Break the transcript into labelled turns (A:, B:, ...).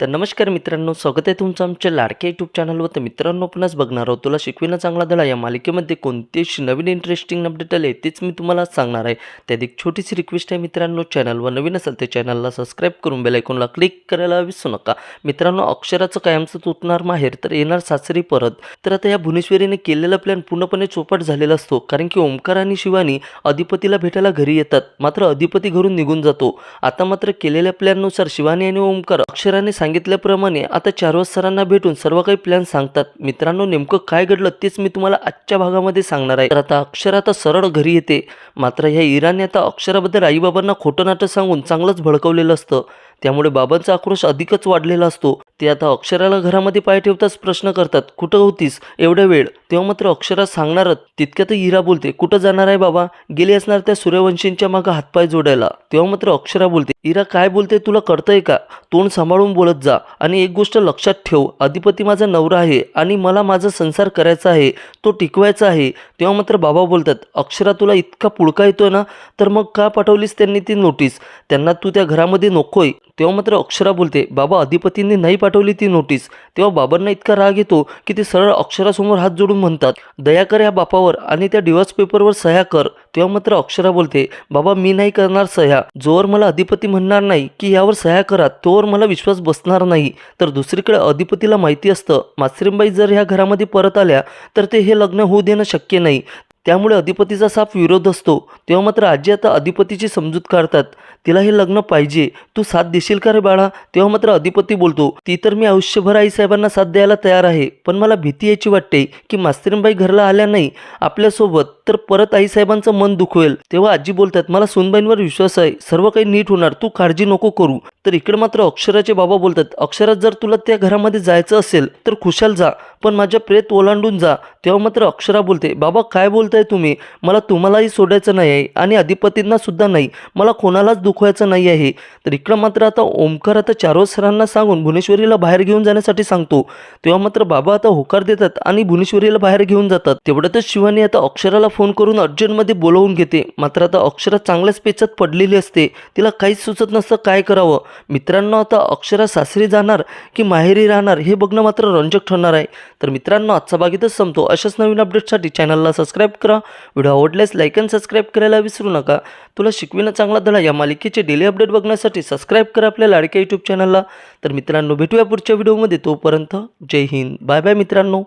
A: तर नमस्कार मित्रांनो स्वागत आहे तुमचं आमच्या लाडक्या यूट्यूब चॅनलवर तर मित्रांनो आपणच बघणार आहोत तुला शिकविणं चांगला धडा या मालिकेमध्ये कोणतेच नवीन इंटरेस्टिंग अपडेट आले तेच मी तुम्हाला सांगणार आहे. त्यात एक छोटीशी रिक्वेस्ट आहे मित्रांनो चॅनलवर नवीन असेल तर चॅनलला सबस्क्राईब करून बेलायकोनला क्लिक करायला विसरू नका. मित्रांनो अक्षराचं कायमचं तुटणार माहेर तर येणार सासरी परत. तर आता या भुवनेश्वरीने केलेला प्लॅन पूर्णपणे चोपट झालेला असतो कारण की ओंकार आणि शिवानी अधिपतीला भेटायला घरी येतात. मात्र अधिपती घरून निघून जातो. आता मात्र केलेल्या प्लॅननुसार शिवानी आणि ओंकार अक्षराने सांगितल्याप्रमाणे आता चारवत सरांना भेटून सर्व काही प्लॅन सांगतात. मित्रांनो नेमकं काय घडलं तेच मी तुम्हाला आजच्या भागामध्ये सांगणार आहे. तर आता अक्षर आता सरळ घरी येते. मात्र ह्या इराणने आता अक्षराबद्दल आईबाबांना खोटं नाटं सांगून चांगलंच भडकवलेलं असतं. त्यामुळे बाबांचा आक्रोश अधिकच वाढलेला असतो. ते आता अक्षराला घरामध्ये पाय ठेवताच प्रश्न करतात कुठं होतीस? एवढ्या वेळ. तेव्हा मात्र अक्षरा सांगणारच. तितक्यात हिरा बोलते कुठं जाणार आहे बाबा? गेली असणार त्या सूर्यवंशींच्या मागं हातपाय जोडायला. तेव्हा मात्र अक्षरा बोलते इरा काय बोलते? तुला कळतंय का? तोंड सांभाळून बोलत जा आणि एक गोष्ट लक्षात ठेव. अधिपती माझा नवरा आहे आणि मला माझा संसार करायचा आहे. तो टिकवायचा आहे. तेव्हा मात्र बाबा बोलतात अक्षरा तुला इतका पुळका येतोय ना? तर मग का पाठवलीस त्यांनी ती नोटीस? त्यांना तू त्या घरामध्ये नकोय. तेव्हा मात्र अक्षरा बोलते बाबा अधिपतींनी नाही पाठवली ती नोटीस तेव्हा बाबांना इतका राग येतो की ते सरळ अक्षरासमोर हात जोडून म्हणतात दया कर या बापावर आणि त्या डिवॉर्स पेपरवर सह्या कर. तेव्हा मात्र अक्षरा बोलते बाबा मी नाही करणार सह्या. जोवर मला अधिपती म्हणणार नाही की यावर सह्या करा तोवर मला विश्वास बसणार नाही. तर दुसरीकडे अधिपतीला माहिती असतं मासरीमबाई जर ह्या घरामध्ये परत आल्या तर ते हे लग्न होऊ देणं शक्य नाही. त्यामुळे अधिपतीचा साप विरोध असतो. तेव्हा मात्र आजी आता अधिपतीची समजूत काढतात. तिला हे लग्न पाहिजे. तू साथ देशील का रे बाळा? तेव्हा मात्र अधिपती बोलतो ती तर मी आयुष्यभर आईसाहेबांना साथ द्यायला तयार आहे. पण मला भीती यायची वाटते की मास्तरीनबाई घरला आल्या नाही आपल्यासोबत तर परत आईसाहेबांचं मन दुखवेल. तेव्हा आजी बोलतात मला सुनबाईंवर विश्वास आहे. सर्व काही नीट होणार. तू काळजी नको करू. तर इकडे मात्र अक्षराचे बाबा बोलतात अक्षरात जर तुला त्या घरामध्ये जायचं असेल तर खुशाल जा पण माझ्या प्रेत ओलांडून जा. तेव्हा मात्र अक्षरा बोलते बाबा काय बोलताय तुम्ही? मला तुम्हालाही सोडायचं नाही आहे आणि अधिपतींना सुद्धा नाही. मला कोणालाच दुखवायचं नाही आहे. तर इकडं मात्र आता ओमकार आता चारो सरांना सांगून भुवनेश्वरीला बाहेर घेऊन जाण्यासाठी सांगतो. तेव्हा मात्र बाबा आता होकार देतात आणि भुवनेश्वरीला बाहेर घेऊन जातात. तेवढ्यातच शिवानी आता अक्षराला फोन करून अर्जंटमध्ये बोलवून घेते. मात्र आता अक्षरा चांगल्याच पेचात पडलेली असते. तिला काहीच सुचत नसतं काय करावं. मित्रांनो आता अक्षरा सासरी जाणार की माहेरी राहणार हे बघणं मात्र रंजक ठरणार आहे. तर मित्रांनो आजचा भाग इथंच संपतो. अशाच नवीन अपडेटसाठी चॅनलला सबस्क्राईब करा. व्हिडिओ आवडल्यास लाईक अँड सबस्क्राईब करायला विसरू नका. तुला शिकविणं चांगला धडा या मालिकेचे डेली अपडेट बघण्यासाठी सबस्क्राईब करा आपल्या लाडक्या यूट्यूब चॅनलला तर मित्रांनो भेटूया पुढच्या व्हिडिओमध्ये तोपर्यंत जय हिंद. बाय बाय मित्रांनो.